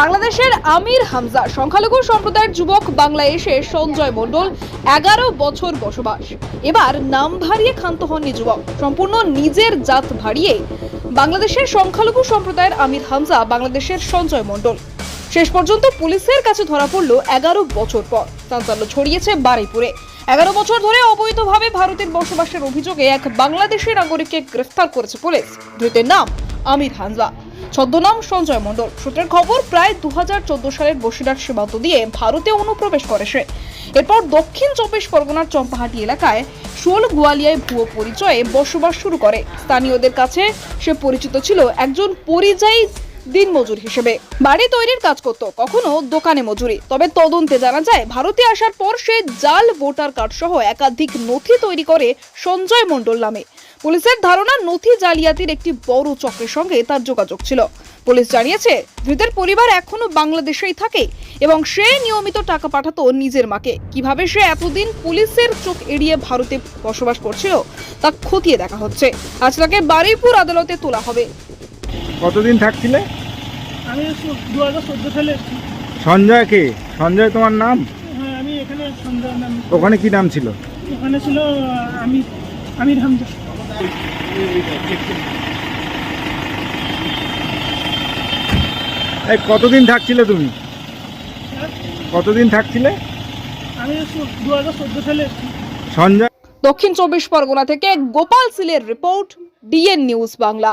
বাংলাদেশের আমির হামজা, সংখ্যালঘু সম্প্রদায়ের যুবক বাংলায় এসে সঞ্জয় মণ্ডল, এগারো বছর বসবাস। এবার নাম ভারিয়ে ক্ষান্ত হননি যুবক, সম্পূর্ণ নিজের জাত ভারিয়ে বাংলাদেশের সংখ্যালঘু সম্প্রদায়ের আমির হামজা, বাংলাদেশের সঞ্জয় মণ্ডল। শেষ পর্যন্ত পুলিশের কাছে ধরা পড়ল এগারো বছর পর। চাঞ্চল্য ছড়িয়েছে বারুইপুরে এগারো বছর ধরে অবৈধভাবে ভারতের বসবাসের অভিযোগে এক বাংলাদেশি নাগরিককে গ্রেফতার করেছে পুলিশ। ধৃতের নাম আমির হামজা। ছদ্মনাম সঞ্জয় মণ্ডল। সূত্রের খবর, প্রায় দু হাজার চোদ্দ সালের বসিরহাট সীমান্ত দিয়ে ভারতে অনুপ্রবেশ করে সে। এরপর দক্ষিণ চব্বিশ পরগনার চম্পাহাটি এলাকায় শোল গোয়ালিয়ায় ভুয়ো পরিচয়ে বসবাস শুরু করে। স্থানীয়দের কাছে সে পরিচিত ছিল একজন পরিযায়ী দিনমজুর হিসেবে। বাড়ি তৈরির কাজ করত কখনো দোকানে মজুরি। তবে তদন্তে জানা যায়, ভারতে আসার পর সে জাল, ভোটার কার্ড সহ একাধিক নথি তৈরি করে সঞ্জয় মণ্ডল নামে। পুলিশের ধারণা, নথি জালিয়াতির একটি বড় চক্রের সঙ্গে তার যোগাযোগ ছিল। পুলিশ জানিয়েছে, ধৃতের পরিবার এখনও বাংলাদেশেই থাকে এবং সে নিয়মিত টাকা পাঠাতো নিজের মাকে। কীভাবে সে এতদিন পুলিশের চোখ এড়িয়ে ভারতে বসবাস করছিল, তা খতিয়ে দেখা হচ্ছে। আজ তাকে বারুইপুর আদালতে তোলা হবে। কতদিন থাকছিলে? আমি দু হাজার চোদ্দ সালে এসেছি। সঞ্জয় কে? সঞ্জয় তোমার নাম? হ্যাঁ আমি এখানে সন্ধ্যা নাম ওখানে কি নাম ছিল? ওখানে ছিল আমির হামজা। এই কতদিন থাকছিলে তুমি? কতদিন থাকছিলে? আমি দু হাজার চোদ্দ সালে এসেছি। সঞ্জয় দক্ষিণ চব্বিশ পরগনা থেকে গোপাল সিলের রিপোর্ট ডিএন নিউজ বাংলা।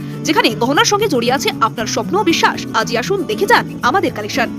যেখানে গহনার সঙ্গে জড়িয়ে আছে আপনার স্বপ্ন বিশ্বাস। আজই আসুন দেখে যান আমাদের কালেকশন